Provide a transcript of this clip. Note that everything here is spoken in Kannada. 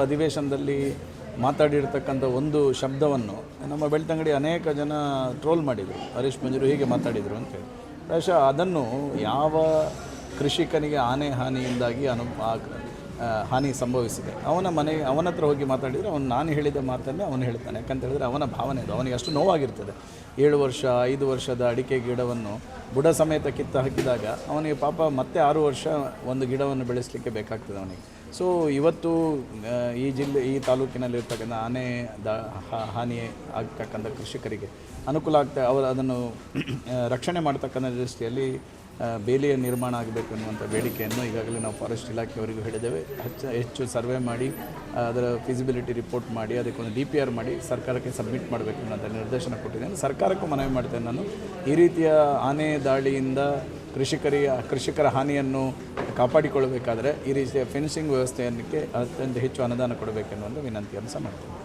ಅಧಿವೇಶನದಲ್ಲಿ ಮಾತಾಡಿರ್ತಕ್ಕಂಥ ಒಂದು ಶಬ್ದವನ್ನು ನಮ್ಮ ಬೆಳ್ತಂಗಡಿ ಅನೇಕ ಜನ ಟ್ರೋಲ್ ಮಾಡಿದರು. ಹರೀಶ್ ಮಂಜರು ಹೀಗೆ ಮಾತಾಡಿದರು ಅಂತೇಳಿ ಪ್ರಾಯಶಃ ಅದನ್ನು ಯಾವ ಕೃಷಿಕನಿಗೆ ಆನೆ ಹಾನಿಯಿಂದಾಗಿ ಅನು ಹಾನಿ ಸಂಭವಿಸಿದೆ. ಅವನ ಮನೆ, ಅವನ ಹತ್ರ ಹೋಗಿ ಮಾತಾಡಿದರೆ ಅವನು ನಾನು ಹೇಳಿದ ಮಾತನ್ನೇ ಅವನು ಹೇಳ್ತಾನೆ. ಯಾಕಂತ ಹೇಳಿದ್ರೆ ಅವನ ಭಾವನೆ ಅದು. ಅವನಿಗೆ ಅಷ್ಟು ನೋವಾಗಿರ್ತದೆ. ಏಳು ವರ್ಷ, ಐದು ವರ್ಷದ ಅಡಿಕೆ ಗಿಡವನ್ನು ಬುಡ ಸಮೇತ ಕಿತ್ತು ಹಾಕಿದಾಗ ಅವನಿಗೆ ಪಾಪ ಮತ್ತೆ ಆರು ವರ್ಷ ಒಂದು ಗಿಡವನ್ನು ಬೆಳೆಸಲಿಕ್ಕೆ ಬೇಕಾಗ್ತದೆ ಅವನಿಗೆ. ಸೊ ಇವತ್ತು ಈ ಜಿಲ್ಲೆ, ಈ ತಾಲೂಕಿನಲ್ಲಿರ್ತಕ್ಕಂಥ ಆನೆ ದ ಹಾನಿ ಆಗ್ತಕ್ಕಂಥ ಕೃಷಿಕರಿಗೆ ಅನುಕೂಲ ಆಗ್ತಾ, ಅವರು ಅದನ್ನು ರಕ್ಷಣೆ ಮಾಡ್ತಕ್ಕಂಥ ದೃಷ್ಟಿಯಲ್ಲಿ ಬೇಲಿಯ ನಿರ್ಮಾಣ ಆಗಬೇಕು ಅನ್ನುವಂಥ ಬೇಡಿಕೆಯನ್ನು ಈಗಾಗಲೇ ನಾವು ಫಾರೆಸ್ಟ್ ಇಲಾಖೆಯವರಿಗೂ ಹೇಳಿದ್ದೇವೆ. ಹೆಚ್ಚು ಹೆಚ್ಚು ಸರ್ವೆ ಮಾಡಿ, ಅದರ ಫಿಸಿಬಿಲಿಟಿ ರಿಪೋರ್ಟ್ ಮಾಡಿ, ಅದಕ್ಕೊಂದು ಡಿ ಪಿ ಆರ್ ಮಾಡಿ ಸರ್ಕಾರಕ್ಕೆ ಸಬ್ಮಿಟ್ ಮಾಡಬೇಕು ಅನ್ನೋಂಥ ನಿರ್ದೇಶನ ಕೊಟ್ಟಿದ್ದೇನೆ. ಸರ್ಕಾರಕ್ಕೂ ಮನವಿ ಮಾಡ್ತೇನೆ ನಾನು. ಈ ರೀತಿಯ ಆನೆ ದಾಳಿಯಿಂದ ಕೃಷಿಕರಿಗೆ ಕೃಷಿಕರ ಹಾನಿಯನ್ನು ಕಾಪಾಡಿಕೊಳ್ಳಬೇಕಾದರೆ ಈ ರೀತಿಯ ಫೆನ್ಸಿಂಗ್ ವ್ಯವಸ್ಥೆಯನ್ನಕ್ಕೆ ಅತ್ಯಂತ ಹೆಚ್ಚು ಅನುದಾನ ಕೊಡಬೇಕೆನ್ನುವಂಥ ವಿನಂತಿಯನ್ನು ಸಹ ಮಾಡ್ತೇನೆ.